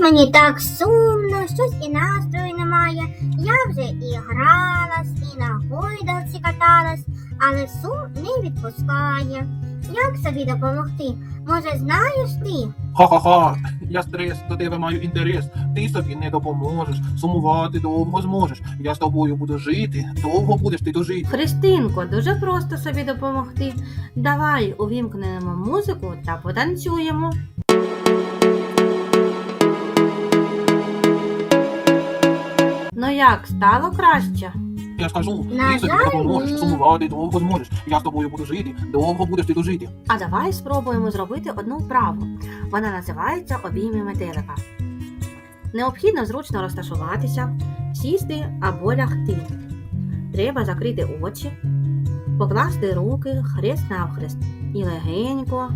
Мені так сумно, щось і настрою немає. Я вже і гралась, і на гойдалці каталась, але сум не відпускає. Як собі допомогти? Може, знаєш ти? Ха-ха-ха, я стрес, до тебе маю інтерес. Ти собі не допоможеш, сумувати довго зможеш. Я з тобою буду жити, довго будеш ти дожити. Христинко, дуже просто собі допомогти. Давай увімкнемо музику та потанцюємо. Ну як, стало краще? Я ж кажу, На ти собі жаль, не допоможеш, сумувати довго зможеш. Я з тобою буду жити, довго будеш ти дожити. А давай спробуємо зробити одну вправу. Вона називається обійми метелика. Необхідно зручно розташуватися, сісти або лягти. Треба закрити очі, покласти руки хрест навхрест і легенько,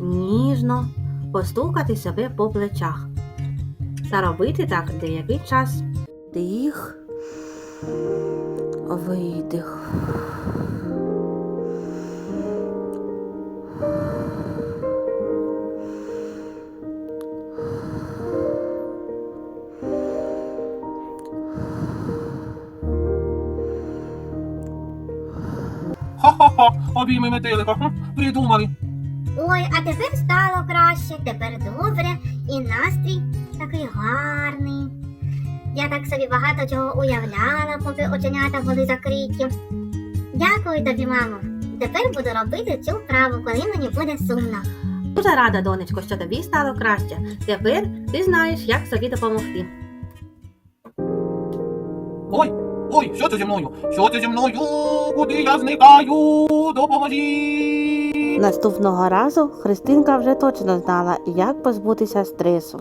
ніжно постукати себе по плечах. Та робити так деякий час. Дих, видих. Ха-ха-ха, обійми метелика, придумали. Ой, а тепер стало краще, тепер добре, і настрій такий гарний. Я так собі багато чого уявляла, поки оченята були закриті. Дякую тобі, мамо. Тепер буду робити цю вправу, коли мені буде сумно. Дуже рада, донечко, що тобі стало краще. Тепер ти знаєш, як собі допомогти. Ой, ой, що це зі мною? Що це зі мною? Куди я зникаю? Допоможіть! Наступного разу Христинка вже точно знала, як позбутися стресу.